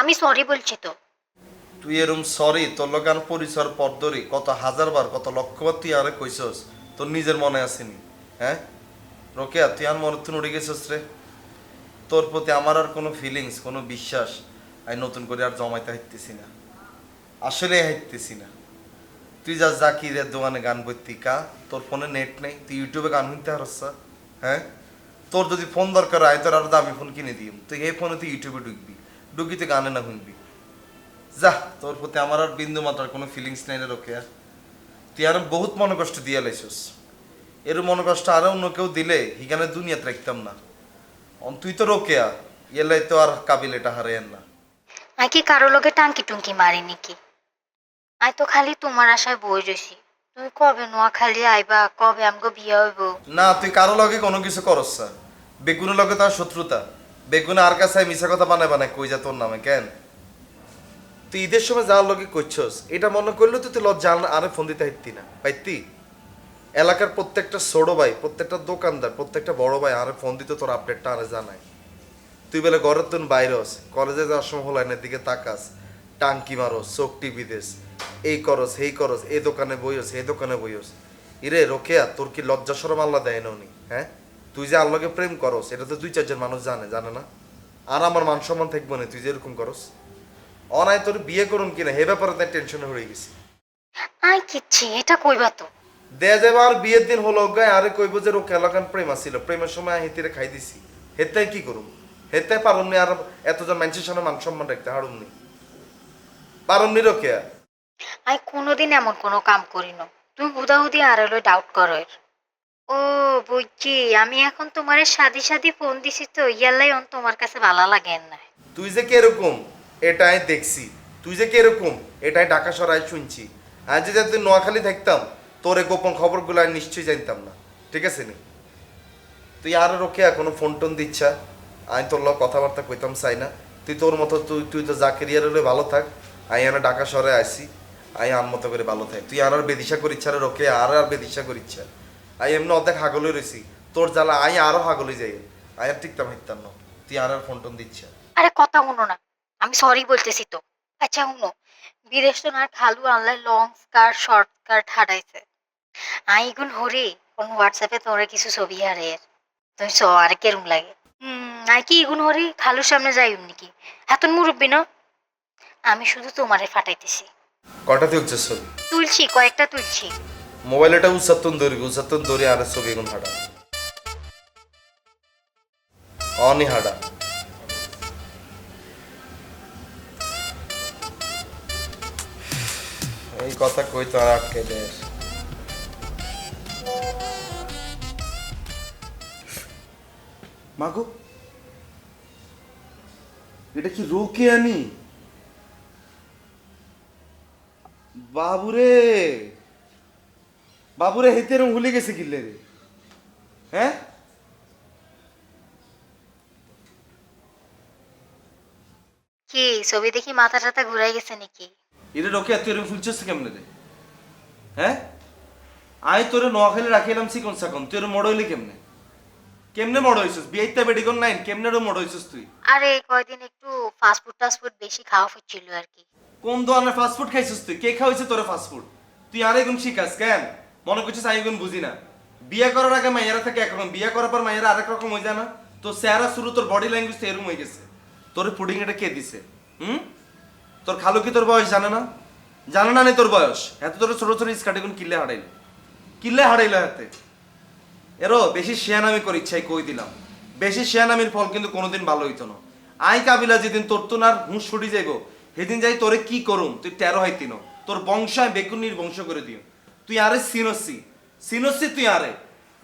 আমি সরি বলছি তো। তুই এরম সরি তোর লোকান পরিচয় পদ্মরি কত হাজার বার, কত লক্ষবার তুই আরে কইছস, তোর নিজের মনে আসেনি হ্যাঁ? রোকেয়া, তুই আর মনে তুই উড়ে গেছিস রে। তোর প্রতি আমার আর কোনো ফিলিংস কোনো বিশ্বাস, আমি নতুন করে আর জমাইতে হাইতেছি না। আসলে হাইতেছি না। তুই যা জাকিরের দোকানে গান করতি, কা? তোর ফোনে নেট নেই, তুই ইউটিউবে গান শুনতে পারছ হ্যাঁ? তোর যদি ফোন দরকার হয়, তোর আর দামি ফোন কিনে দিম। তুই এই ফোনে তুই ইউটিউবে ঢুকবি। তুই গানে না শুনবি যা তোর প্রতি আমার আর বিন্দু মাত্রার কোনো ফিলিংস নাই রে রোকে আর তুই আর বহুত মনে কষ্ট দিয়ে লাইছস। এর মনে কষ্ট আরও অন্য কেউ দিলে হিগানে দুনিয়াতে রাখতাম না। তুই তো রোকেয়া এলাই তো আর কাবিল এটা হারাইয়েন না। আই কি কারও লগে টাঙ্কি টুঙ্কি মারি নাকি? আই তো খালি তোমার আশায় বই রয়েছি তুমি কবে নোয়া খালি আইবা কবে আমগো বিয়ে হইব? না তুই কারও লগে কোনো কিছু করস না। বেগুনের লগে তার শত্রুতা। বেগুনে আর কাছে মিশা কথা বানায় বানায় কই যা তোর নামে, কেন? তুই ঈদের সময় যাওয়ার লগে করছস এটা মনে করলে তো তুই লজ্জা আর- ফোন দিতে হাইতি না। পাইতি? এলাকার প্রত্যেকটা ছোট ভাই, প্রত্যেকটা দোকানদার, প্রত্যেকটা বড় ভাই আরে ফোন দিতে তোর আপডেটটা আরে জানাই তুই বলে ঘরের তুন বাইরস কলেজে যাওয়ার সময় হলো এনের দিকে তাকাস, টাঙ্কি মারস, চোখ টিপি দেস, এই করস এই করস এই দোকানে বইস এই দোকানে বইস। ইরে রোকেয়া, তোর কি লজ্জা সরম আল্লাহ দেয় না উনি হ্যাঁ? তুই যে আল্লাহকে প্রেম করস এটা তো দুই চারজন মানুষ জানে জানে না? আর আমার মান সম্মান থাকব না তুই যে এরকম করস। অনায় তোর বিয়ে করুন কিনা হে ব্যাপারে তাই টেনশনে হয়ে গেছি। আই কিচ্ছি এটা কইবা তো। দেয়া যাবে আর বিয়ের দিন হলো গায়ে আরে কইব যে রোকে এলাকান প্রেম আসছিল প্রেমের সময় হেতিরে খাই দিছি। হেতে কি করুম? হেতে পারুমনি আর এতজন মানুষের সামনে মান সম্মান রাখতে হারুমনি। পারুমনি রোকে আই কোনোদিন এমন কোনো কাম করি না তুমি হুদাহুদি আর হলো ডাউট করো ও, বুঝছি। আমি এখন তোমার সাদি সাদি ফোন দিছি তো, ইয়ালাই অন তোমার কাছে ভালো না। তুই যে এটাই দেখছি। তুই যে এটাই সরাই শুনছি। আজ যে তুই নোয়াখালী থাকতাম গোপন খবরগুলো নিশ্চয়ই জানতাম না। ঠিক আছে নি? তুই রোকে এখনও ফোন টোন দিচ্ছা। আমি তোর লগ কথাবার্তা কইতাম চাই না। তুই তোর মতো, তুই তুই তো জাকেরিয়ার হলে ভালো থাক। আমি আর ঢাকা আসি আমি আম মতো করে ভালো থাক। তুই আর আর বেদিশা করিচ্ছা রোকে, আর আর বেদিশা করিচ্ছা। আমি এমনি অর্ধেক হাগলে রয়েছি তোর জ্বালা আমি আরও হাগলে যাই। আমি আর টিকতাম হিকতাম না। তুই আর আর ফোন টোন দিচ্ছা। আরে কথা শুনো না। আমি সরি বলতেছি তো। আচ্ছা শুনো। বিদেশ তো না খালু আনলাই লং স্কার্ট শর্ট স্কার্ট হারাইছে। আই গুণ হরি কোন হোয়াটসঅ্যাপে তোরে কিছু ছবি হারে তুমি স আর কেরম লাগে? হুম আই কি ইগুন হরি? খালুর সামনে যাই নাকি? এতন মুরব্বি না? আমি শুধু তোমারে ফাটাইতেছি। কটা ছবি? তুলছি কয়েকটা তুলছি। মোবাইল এটা উসাত্তন দৌড়ি উসাত্তন দৌড়ি আর ছবি এখন হাঁটা। অনি হাঁটা এই কথা কই তো আর আটকে মাগো, এটা কি রোকে আনি বাবুরে! বাবুরে হেতে এরম ভুলে গেছে কিল্লে রে। হ্যাঁ? কি ছবি দেখি মাথা টাথা ঘুরাই গেছে নাকি? এটা রোকে তুই এরম ফুলছিস কেমনে রে? হ্যাঁ? আই তোরে নোয়াখালী রাখিলাম সিকন সাকন তুই এরম মড় হইলি কেমনে? কেমনে মড় হইছিস? বিয়েতে বেডিকন নাই কেমনে রে মড় হইছিস তুই? আরে কয়দিন একটু ফাস্টফুড টাস্টফুড বেশি খাওয়া হচ্ছিল আর কি। কোন ধরনের ফাস্টফুড খাইছিস তুই? কে খাওয়াইছে তোরে ফাস্টফুড তুই আর এগুন শিখাস কেন? মনে করছিস আমি এগুন বুঝি না। বিয়ে করার আগে মাইয়ারা থাকে একরকম বিয়ে করার পর মাইয়ারা আরেক রকম হয়ে যায় না। তো চেহারা শুরু, তোর বডি ল্যাঙ্গুয়েজ তো এরকম হয়ে গেছে। তোর পুডিং এটা কে দিছে? হুম? তোর খালু কি তোর বয়স? জানে না? জানে না নি তোর বয়স? এত তোর ছোট ছোট স্কার্ট এখন কিল্লে হারাইল। কিল্লে হারাইল হাতে এরো, বেশি শেয়ানামি কর ইচ্ছাই কই দিলাম। বেশি শেয়ানামির ফল কিন্তু কোনোদিন ভালো হইতো না। আই কাবিলা, যেদিন তোর তো না হুঁশ ছুটি যাইব, সেদিন যাই তোরে কি করুম? তুই তেরো হাইতিন তোর বংশ বেকুনির বংশ করে দিও। তুই আরে সিনসি সিনসি তুই আরে।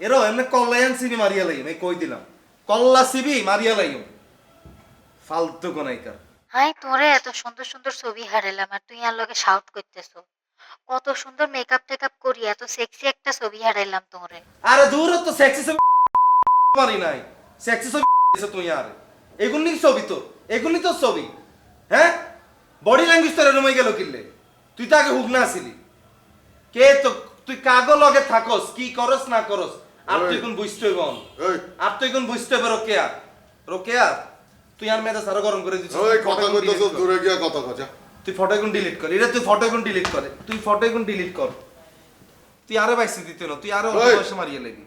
এরো এমনি কল্লায়ান সিবি মারিয়া লাইম এই কই দিলাম। কল্লা সিবি মারিয়া লাইম। ফালতু কোনাইকার হাই তোরে এত সুন্দর সুন্দর ছবি হারাইলাম আর তুই আর লগে শাউট করতেছো। কত সুন্দর মেকআপ টেকআপ করি এত সেক্সি একটা ছবি হারাইলাম তোরে। আরে দূর তো সেক্সি ছবি মারি নাই। সেক্সি ছবি দিছে তুই আর। এগুলি ছবি তো এগুলি তো ছবি। হ্যাঁ? বডি ল্যাঙ্গুয়েজ তোর এরম গেল কিনলে তুই তো আগে হুক না আসিলি কে তো তুই কাগো লগে থাকস কি করস না করস? আর তুই কোন বুঝতে ওই আর তুই কোন বুঝতে হবে রোকেয়া। রোকেয়া তুই আর আরও গরম করে দিছিস ওই কথা কইতেছ দূরে গিয়া কথা তুই ফটো এখন ডিলিট কর। এটা তুই ফটো এখন ডিলিট করে। তুই ফটো এখন ডিলিট কর। তুই আরে বাইসে দিতে না তুই আরে অল্প। বয়সে মারিয়ে লেবি।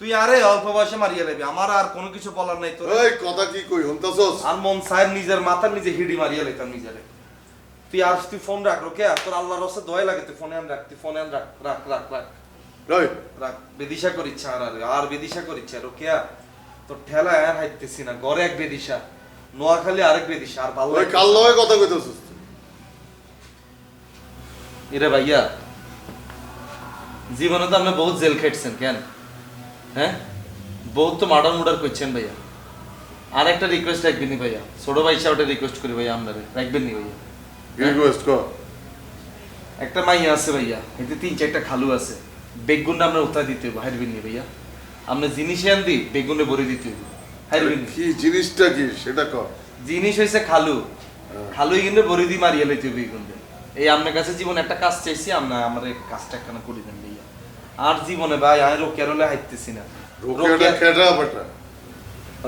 তুই আরে অল্প বয়সে মারিয়ে লেবি। আমার আর কোনো কিছু বলার নাই তোর। ওই কথা কি কই হুনতাছস আর মন সাহেব নিজের মাথার নিজে হিডি মারিয়ে লেতাম নিজেরে। তুই আর তুই ফোন রাখ রোকে আর তোর আল্লাহর রসে দোয়া লাগে তুই ফোনে রাখ তুই ফোনে রাখ রাখ রাখ রাখ। রাখ বেদিশা করিচ্ছে আর আর আর বেদিশা করিচ্ছে রোকেয়া তোর ঠেলা আর হাইতেছি না গড়ে এক বেদিশা নোয়াখালী আরেক বেদিশা আর ভালো কাল। লগে কথা কইতেছস এরে ভাইয়া জীবনে তো আপনি বহুত জেল খেটছেন কেন? হ্যাঁ? বহুত তো মার্ডার মুডার করছেন ভাইয়া। আর একটা রিকোয়েস্ট রাখবেন ভাইয়া। ছোট ভাই সাহেবটা রিকোয়েস্ট করি ভাইয়া আপনারে রাখবেন নি ভাইয়া। রিকোয়েস্ট কর একটা মাইয়া আছে ভাইয়া এতে তিন চারটা খালু আছে। বেগুনটা আপনার উত্তর দিতে নি ভাইয়া। আপনার জিনিসে দি বেগুনে ভরে দিতে কি জিনিসটা কি? সেটা কর জিনিস হয়েছে খালু। হ্যাঁ। খালুই কিন্তু ভরে দিয়ে মারিয়ে লইতে এই আপনার কাছে জীবন একটা কাজ চাইছি আপনার আমার কাজটা একখানা করে দেন ভাইয়া। আর জীবনে ভাই আমি রোকেয়ার হলে হাইতেছি না। রোকেটা রোকেয়া- খেটা বেটা।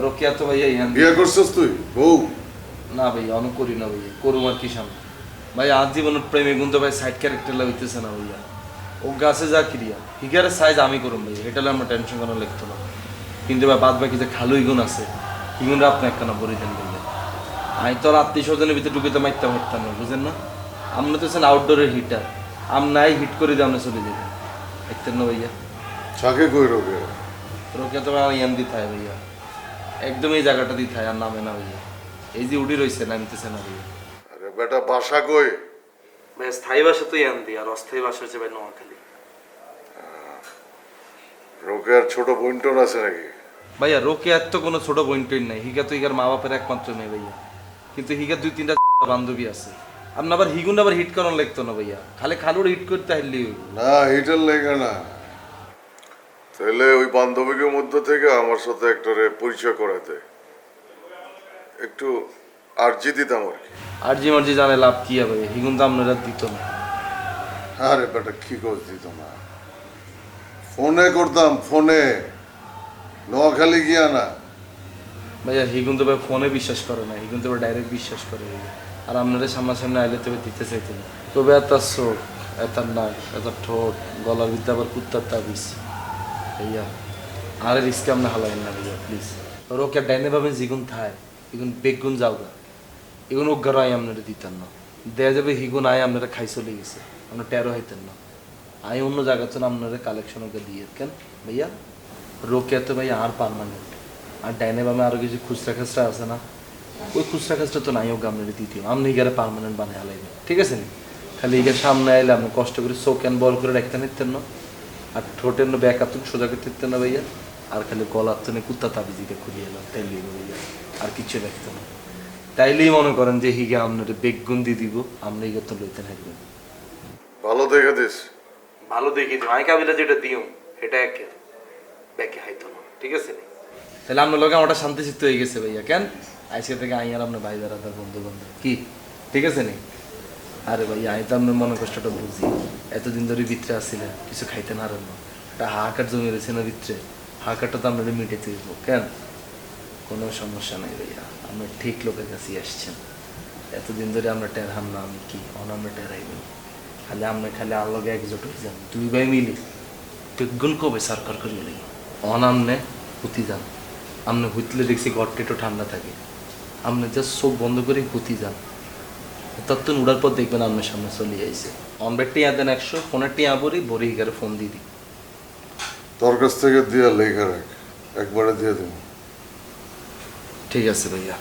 রোকেয়া তো ভাইয়া ইহান বিয়ে করছস তুই? বউ? না ভাইয়া অনেক করি না ভাইয়া করুম আর কি সামনে। ভাই আজ জীবনের প্রেমে কিন্তু ভাই সাইড ক্যারেক্টার লাগতেছে না ভাইয়া। ও গাছে যা ক্রিয়া হিগারের সাইজ আমি করুম ভাই এটা আমার টেনশন কোনো লিখতো না। কিন্তু ভাই বাদ বাকি যে খালু ইগুন আছে ইগুনরা আপনি একখানা বলে দেন ভাইয়া। আমি তো আত্মীয় স্বজনের ভিতরে ঢুকিতে মারতে পারতাম না বুঝেন না? আপনি তো আছেন আউটডোরের হিটার আমনাই হিট করে দিয়ে আপনি চলে যাবেন। দেখতেন না ভাইয়া? ছাকে কই রোকে রোকিয়া তো ভাই ইয়ান দিতে হয় ভাইয়া। একদম এই জায়গাটা দিতে হয় আর নামে না ভাইয়া। এই যে উডি রয়েছে নামতেছে না ভাইয়া। বেটা বাসা কই? ভাই স্থায়ী ভাষা তো ইয়ান দি আর অস্থায়ী ভাষা হচ্ছে ভাই নোয়াখালী। রোকের ছোট বোনটোন আছে নাকি? ভাইয়া রোকেয়ার তো কোনো ছোট বোন টোন নাই হিগা তো হিগার মা বাপের একমাত্র মেয়ে ভাইয়া। কিন্তু হিগার দুই তিনটা বান্ধবী আছে। আপনি আবার হিগুন আবার হিট করানো লাগতো না ভাইয়া। খালি খালুর হিট করতে হারলি না হিটার লেগে না। তাহলে ওই বান্ধবীকে মধ্য থেকে আমার সাথে একটা রে পরিচয় করাতে একটু আর্জি দিতাম আর কি। আর জি মার্জি জানে লাভ কি হবে? হিগুন তো আপনারা দিত না আরে বেটা কি করে দিত না ফোনে করতাম ফোনে। নোয়াখালী গিয়া না। ভাইয়া হিগুন তো ভাই ফোনে বিশ্বাস করে না। হিগুন তো ডাইরেক্ট বিশ্বাস করে। আর আপনারা সামনাসামনি আইলে তবে দিতে চাইতেন। তবে এত চোখ এত নাক এত ঠোঁট গলার ভিতরে আবার কুত্তার তাবিজ। ভাইয়া আর রিস্কে আপনি হালাইন না ভাইয়া প্লিজ ওকে ডাইনে ভাবেন যেগুন থায়। এগুন বেগুন যাও এগুন অজ্ঞার আয় আপনারা দিতেন না। দেয়া যাবে হিগুন আয় আপনারা খাই চলে গেছে। আপনার টেরো হইতেন না। আমি অন্য জায়গাতে না আপনারা কালেকশন ওকে দিয়ে কেন ভাইয়া রোকে তো ভাইয়া আর পারমানেন্ট আর ডাইনে বামে আরও কিছু খুচরা খাচরা আছে না? ওই খুচরা খাচরা তো নাই ওকে আপনারা দ্বিতীয় আপনি এগারে পারমানেন্ট বানাই হালাইবে ঠিক আছে নি? খালি এগার সামনে আইলে আপনি কষ্ট করে চোখ এন বল করে রাখতে নিতেন না। আর ঠোঁটের না ব্যাক আতুন সোজা করতে দিতেন না ভাইয়া। আর খালি গলার তো কুত্তা তাবিজিকে খুলিয়ে এলাম। ভাইয়া। আর কিছু রাখতো না। তাইলেই মনে করেন যে হিগে আপনার বেগুন দিয়ে দিব আপনি এই কথা লইতে থাকবেন। ভালো দেখে দিস। ভালো দেখি দিও। আমি কাবিলা যেটা দিও এটা একে ব্যাকে হাইতো না। ঠিক আছে তাহলে আপনার লোকে আমার শান্তি চিত্ত হয়ে গেছে ভাইয়া কেন? আজকে থেকে আই আর আপনার ভাই বেড়াদার বন্ধু বান্ধব কি? ঠিক আছে নি? আরে ভাই আমি তো আপনার মনে কষ্টটা বুঝি। এতদিন ধরে ভিতরে আসছিলেন কিছু খাইতে না একটা হাহাকার জমি রয়েছে না ভিতরে? হাহাকারটা তো আপনাদের মিটেতে দিব কেন? কোনো সমস্যা নাই ভাইয়া। আপনি ঠিক লোকের কাছেই আসছেন। এতদিন ধরে আমরা টের হাম না, আমি কি অন আমরা টেরাইবেন খালি আমরা খালি আলোকে একজোট হয়ে যান দুই ভাই মিলে বেগুন কবে সরকার করি নেই? অন আমনে হুতি যান। আমনে হুতলে দেখছি ঘরটা একটু ঠান্ডা থাকে। আপনি জাস্ট চোখ বন্ধ করে হুতি যান। তত্ত্ব উড়ার পর দেখবেন আপনার সামনে চলে আইছে। অনবের টিয়া দেন একশো ফোনের টিয়া বরি বরি হিগারে ফোন দিয়ে দিই। তোর কাছ থেকে দিয়া লেখা রাখ। একবারে দিয়ে দেবো। ঠিক আছে ভাইয়া।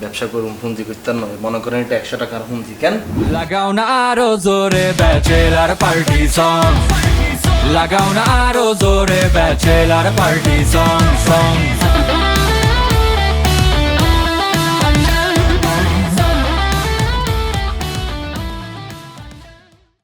ব্যবসা করুন, পুঁজি করতে নয় মনে করেন এটা একশো টাকার পুঁজি, কেন? লাগাও না আরও জোরে ব্যাচেলার পার্টি সং লাগাও না আরও জোরে ব্যাচেলার পার্টি সং সং।